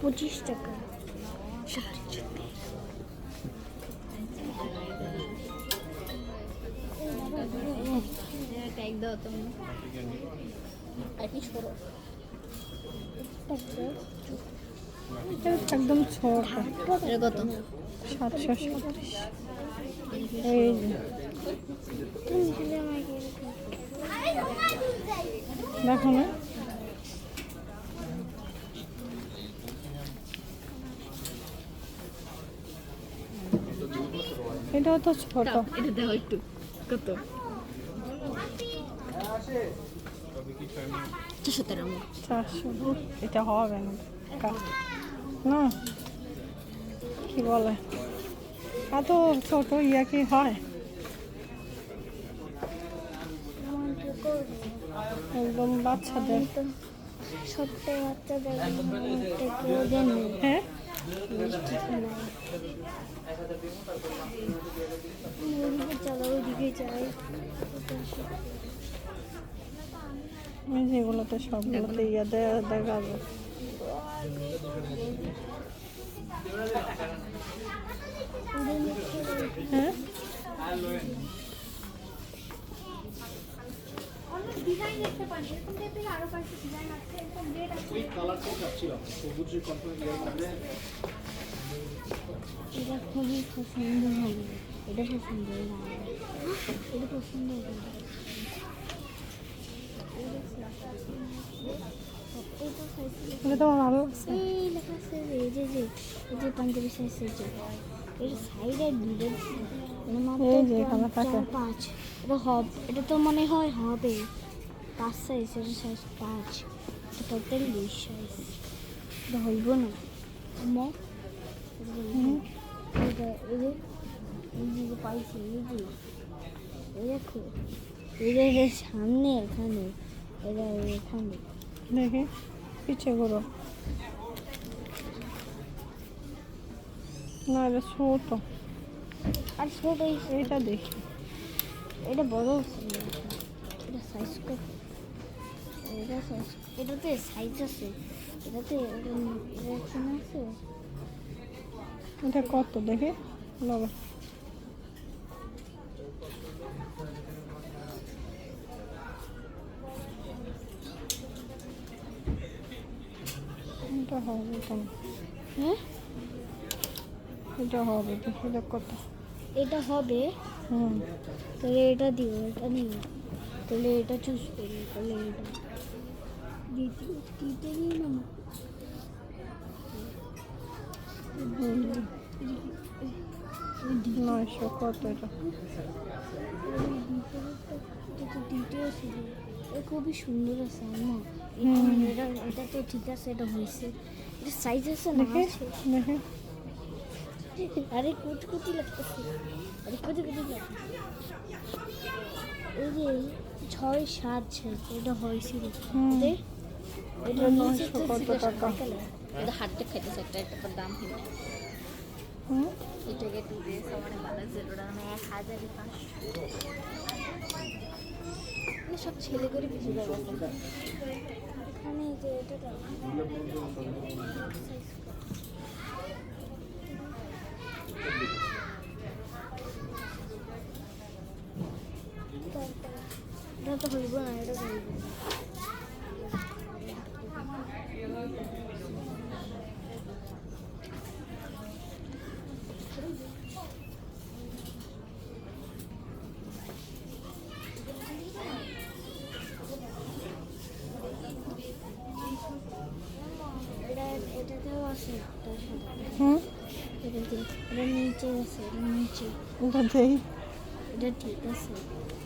পঁচিশ টাকা। একদম এটা কত? সাতশো সাতত্রিশ এই দেখো না। এটাও তো ছোট। এটা দাও একটু। কত? চারশো তেরো। চারশো। এটা হবে না। কা- না। কি বলে? এত ছোট ইয়া কি হয়? একদম বাচ্চাদের। ছোট্ট বাচ্চাদের হ্যাঁ? যেগুলোতে সবগুলোতে ইয়া দেয়া দেখাবে। হ্যাঁ? এটা খুবই খুব এটা খুব সুন্দর এটা খুব সুন্দর এটা তো ভালো এটা হব এটা তো মনে হয় হবে। পাঁচ সাইজ এটা সাইজ পাঁচ। এটা বিশ সাইজ এটা হইব না। মো এটা এই যে এই যে যে পাইছি এই যে এই দেখো এই যে সামনে এখানে এটা এখানে। দেখি পিছিয়ে ঘুরো। না এটা ছোট। আর ছোট এই এইটা দেখি। এটা বড় এটা সাইজ কত? এটা সাইজ এটাতে সাইজ আছে। এটাতে এরকম আছে? এটা কত? দেখি। বাবা এটা হবে তো। হ্যাঁ? এটা হবে দেখি এটা কত? এটা হবে হুম তাহলে এটা দিও এটা নিও। তাহলে এটা চুজ করি তাহলে এটা। দ্বিতীয় দিতে দিই না নয়শো কত খুবই সুন্দর আছে আম্মা। হুম। এটা এটা তো ঠিক আছে এটা হয়েছে। এটা সাইজ আছে না আরে কুচকুচি লাগতেছে। এই যে ছয় সাত সাইজ এটা হয়েছিল এটা নয়শো? এটা খাইতেছে একটা দাম হিনে এটাকে টু ডেজ আমার মানে সব ছেলে করে বেশি দাও। Size কত? এটা তো হইব না এটা হইব না। এটা এটাতেও আছে একটা সাদা হুম এটাতে এটা নিচে আছে এটা নিচে এটা দেই এটা ঠিক আছে এটা ছয় সাত হুম তো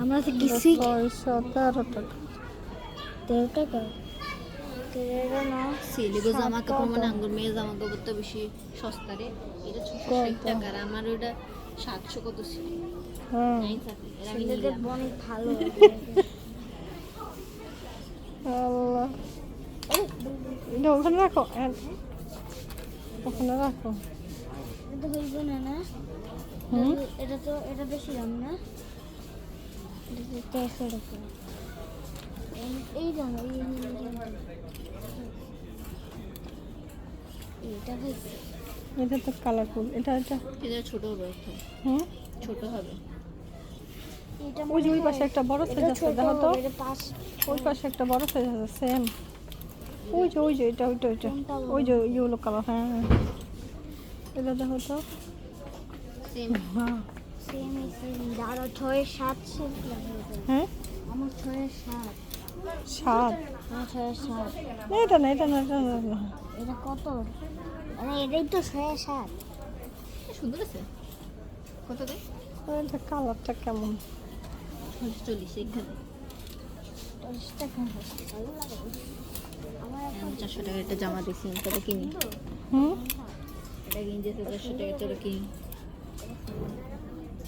আমরা তো কিছুই ছয়শো তেরো টাকা তেরো টাকা সিলিগো জামা কাপড় মানে। আঙ্গুর মেয়ের জামা কাপড় তো বেশি সস্তা রে। এটা ছশো ষাট টাকা আর আমার ওটা সাতশো কত ছিল? হ্যাঁ। অনেক ভালো। আল্লাহ। এটা ওখানে রাখো। এ- ওখানে রাখো? এটা তো হইব না না? হুম? এটা তো এটা বেশি দাম না? এটা টাকা। এই- এই দাম এই এই- এই- এটা হয়েছে এটা তো কালারফুল এটা এটা এটা ছোট হবে হুম? ছোট হবে। এটা ওই ওই পাশে একটা বড় সাইজ আছে দেখো তো। ওই পাশে একটা বড় সাইজ আছে সেম ওই যে ওই যে এটা ওইটা ওইটা? ওই যে ইয়েলো কালার হ্যাঁ হ্যাঁ। এটা দেখো তো। হ্যাঁ সাত সেম হ্যাঁ আমার ছয় সাত। সাত? আমার ছয় সাত। না, এটা না এটা না এটা না, এটা কত? মানে এটাই তো ছয় সাত। সুন্দর আছে। কত দেয় এটা কালারটা কেমন? চল্লিশ এখানে। চল্লিশ টাকা ভালো লাগে। আমি চারশো টাকার একটা জামা দিছি কত কিনি হুম এটা কিনছে চারশো টাকা চলো কিনি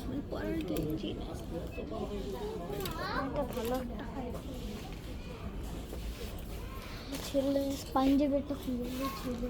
মানে পরের গেঞ্জি একটা ভালো একটা ছেলে খুলে ছেলে